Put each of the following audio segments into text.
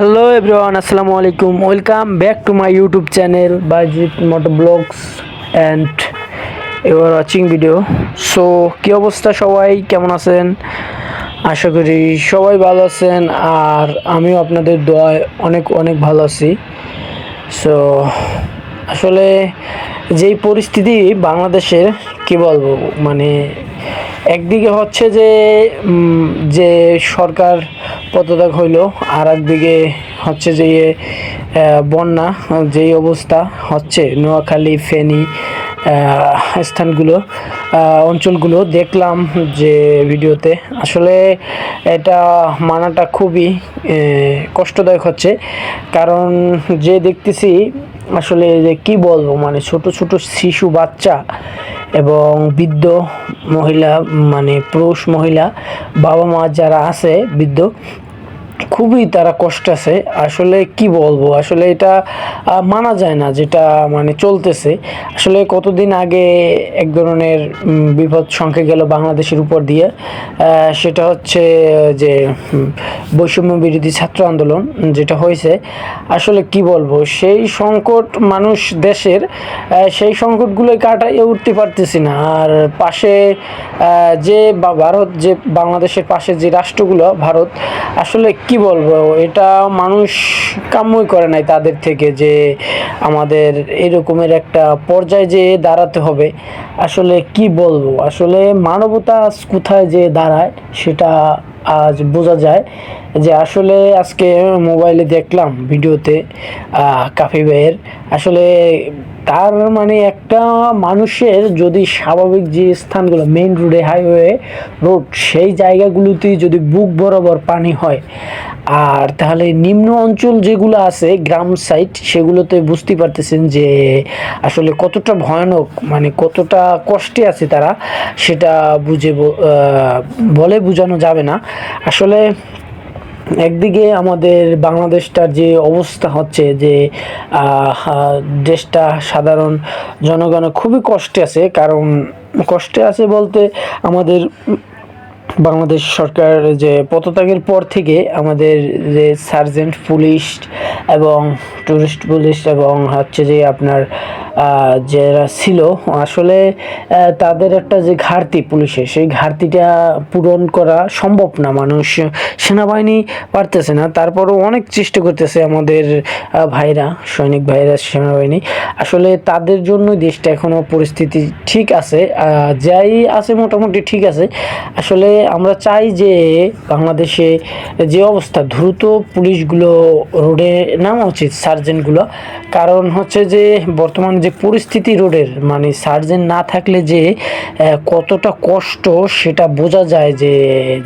Hello everyone আসসালামু আলাইকুম welcome back to my YouTube channel Bajit moto vlogs and you're watching video so কী অবস্থা সবাই? কেমন আছেন? আশা করি সবাই ভালো আছেন আর আমিও আপনাদের দোয়ায় অনেক অনেক ভালো আছি। সো আসলে যেই পরিস্থিতি বাংলাদেশের, কি বলব? মানে একদিকে হচ্ছে যে যে সরকার পদত্যাগ হইল, আর একদিকে হচ্ছে যে বন্যা, যেই অবস্থা হচ্ছে, নোয়াখালী, ফেনী স্থানগুলো অঞ্চলগুলো দেখলাম যে ভিডিওতে। আসলে এটা মানাটা খুবই কষ্টদায়ক হচ্ছে, কারণ যে দেখতেছি, আসলে যে কি বলব মানে ছোট ছোট শিশু বাচ্চা এবং বৃদ্ধ মহিলা মানে পুরুষ মহিলা বাবা মা যারা আছে বৃদ্ধ খুবই তারা কষ্ট আছে। আসলে কি বলব? আসলে এটা মানা যায় না যেটা মানে চলতেছে। আসলে কতদিন আগে এক ধরনের বিপদ সংখ্যা গেল বাংলাদেশের উপর দিয়ে। সেটা হচ্ছে যে বৈষম্য বিরোধী ছাত্র আন্দোলন, যেটা হয়েছে। আসলে কি বলব? সেই সংকট মানুষ দেশের সেই সংকটগুলো কাটাইয়ে উঠতে পারতেছি না। আর পাশে যে ভারত, যে বাংলাদেশের পাশে যে রাষ্ট্রগুলো, ভারত, আসলে কি বলব, এটা মানুষ কাম্যই করে নাই তাদের থেকে যে আমাদের এরকমের একটা পর্যায়ে যে দাঁড়াতে হবে। আসলে কি বলব, আসলে মানবতা কোথায় যে দাঁড়ায় সেটা আজ বোঝা যায় যে আসলে আজকে মোবাইলে দেখলাম ভিডিওতে কাফি ভাইয়ের। আসলে তার মানে একটা মানুষের যদি স্বাভাবিক যে স্থানগুলো মেইন রোডে হাইওয়ে রোড সেই জায়গাগুলোতেই যদি বুক বরাবর পানি হয়, আর তাহলে নিম্ন অঞ্চল যেগুলো আছে, গ্রাম সাইড সেগুলোতে বুঝতে পারতেছেন যে আসলে কতটা ভয়ানক মানে কতটা কষ্টে আছে তারা, সেটা বুঝে বলে বোঝানো যাবে না। আসলে একদিকে আমাদের বাংলাদেশটার যে অবস্থা হচ্ছে যে দেশটা সাধারণ জনগণ খুবই কষ্টে আছে। কারণ কষ্টে আছে বলতে আমাদের বাংলাদেশ সরকার যে পদত্যাগের পর থেকে আমাদের যে সার্জেন্ট, পুলিশ এবং টুরিস্ট পুলিশ এবং হচ্ছে যে আপনার যারা ছিল, আসলে তাদের একটা যে ঘাটতি পুলিশের সেই ঘাটতিটা পূরণ করা সম্ভব না। মানুষ, সেনাবাহিনী পারতেছে না। তারপরও অনেক চেষ্টা করতেছে আমাদের ভাইরা, সৈনিক ভাইরা, সেনাবাহিনী। আসলে তাদের জন্য দেশটা এখনও পরিস্থিতি ঠিক আছে যাই আছে মোটামুটি ঠিক আছে। আসলে আমরা চাই যে বাংলাদেশে যে অবস্থা, দ্রুত পুলিশগুলো রোডে নামা উচিত সার্জেনগুলো কারণ হচ্ছে যে, বর্তমান যে পরিস্থিতি রোডের মানে সার্জেন না থাকলে যে কতটা কষ্ট সেটা বোঝা যায় যে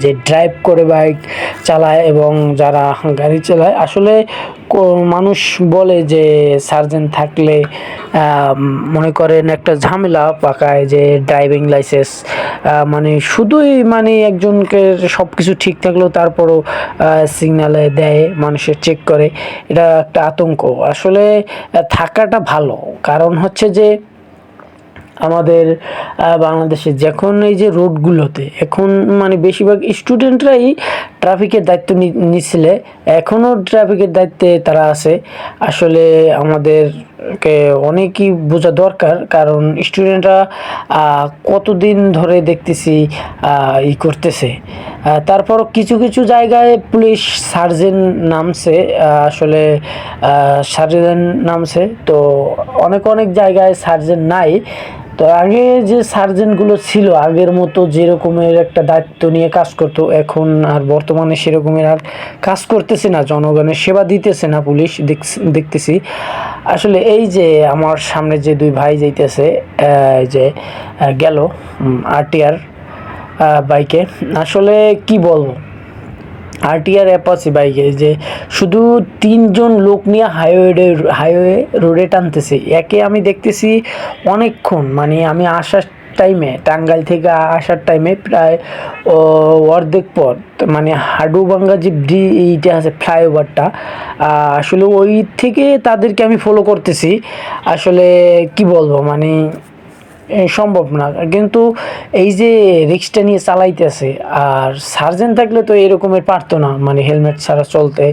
যে ড্রাইভ করে বাইক চালায় এবং যারা গাড়ি চালায়। আসলে মানুষ বলে যে সার্জেন থাকলে মনে করেন একটা ঝামেলা পাকায় যে ড্রাইভিং লাইসেন্স মানে শুধুই মানে একজনকে সব কিছু ঠিক থাকলেও তারপরও সিগনালে দেয়, মানুষের চেক করে, এটা একটা আতঙ্ক। আসলে থাকাটা ভালো। কারণ হচ্ছে যে আমাদের বাংলাদেশে যখন এই যে রোডগুলোতে এখন মানে বেশিরভাগ স্টুডেন্টরাই ট্রাফিকের দায়িত্ব নিছিলে এখনও ট্রাফিকের দায়িত্বে তারা আছে। আসলে আমাদেরকে অনেকই বোঝা দরকার কারণ স্টুডেন্টরা কতদিন ধরে দেখতেছি ই করতেছে। আহ, তারপরও কিছু কিছু জায়গায় পুলিশ সার্জেন নামছে আসলে সার্জেন নামছে তো অনেক অনেক জায়গায় সার্জেন নাই। তো আগে যে সার্জেনগুলো ছিল, আগের মতো যেরকমের একটা দায়িত্ব নিয়ে কাজ করতো, এখন আর বর্তমানে সেরকমের আর কাজ করতেছে না, জনগণের সেবা দিতেছে না পুলিশ দেখতেছি। আসলে এই যে আমার সামনে যে দুই ভাই যাইতেছে যে গেল আরটিআর বাইকে, আসলে কি বলব? আরটিআর অ্যাপাসি বাইকে যে শুধু তিনজন লোক নিয়ে হাইওয়ে হাইওয়ে রোডে টানতেছে। একে আমি দেখতেছি অনেকক্ষণ মানে আমি আসার টাইমে টাঙ্গাইল থেকে আসার টাইমে প্রায় অর্ধেক পথ মানে হাডুবাঙ্গা যে ব্রি এইটা আছে ফ্লাইওভারটা আসলে ওই থেকে তাদেরকে আমি ফলো করতেছি। আসলে কি বলব মানে সম্ভব না। কিন্তু এই যে রিক্সটা নিয়ে চালাইতেছে, আর সার্জেন থাকলে তো এরকমের পারতো না মানে হেলমেট ছাড়া চলতে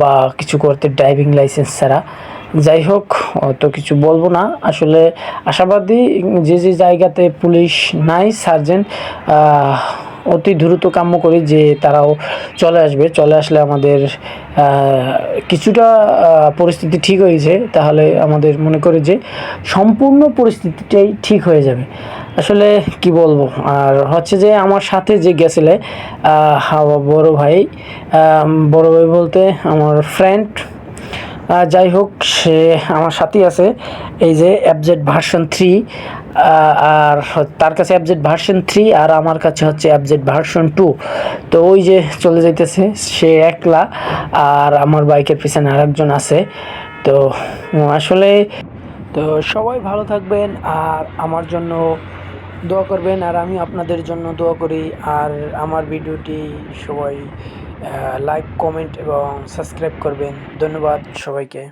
বা কিছু করতে ড্রাইভিং লাইসেন্স ছাড়া। যাই হোক, অত কিছু বলব না। আসলে আশাবাদী যে যে জায়গাতে পুলিশ নাই, সার্জেন্ট অতি দ্রুত কাম্য করি যে তারাও চলে আসবে। চলে আসলে আমাদের কিছুটা পরিস্থিতি ঠিক হয়েছে তাহলে আমাদের মনে করি যে সম্পূর্ণ পরিস্থিতিটাই ঠিক হয়ে যাবে। আসলে কি বলব? আর হচ্ছে যে আমার সাথে যে গেছিলে বড় ভাই বড় ভাই বলতে আমার ফ্রেন্ড যাই হোক, সে আমার সাথেই আছে। এই যে অ্যাবজেট ভার্সন থ্রি আর তার কাছে অ্যাবজেট ভার্সন থ্রি আর আমার কাছে হচ্ছে অ্যাবজেট ভার্সন টু তো ওই যে চলে যাইতেছে, সে একলা আর আমার বাইকের পিছনে আরেকজন আছে। তো আসলে তো সবাই ভালো থাকবেন আর আমার জন্য দোয়া করবেন। আর আমি আপনাদের জন্য দোয়া করি। আর আমার ভিডিওটি সবাই লাইক কমেন্ট এবং সাবস্ক্রাইব করবেন। ধন্যবাদ সবাইকে।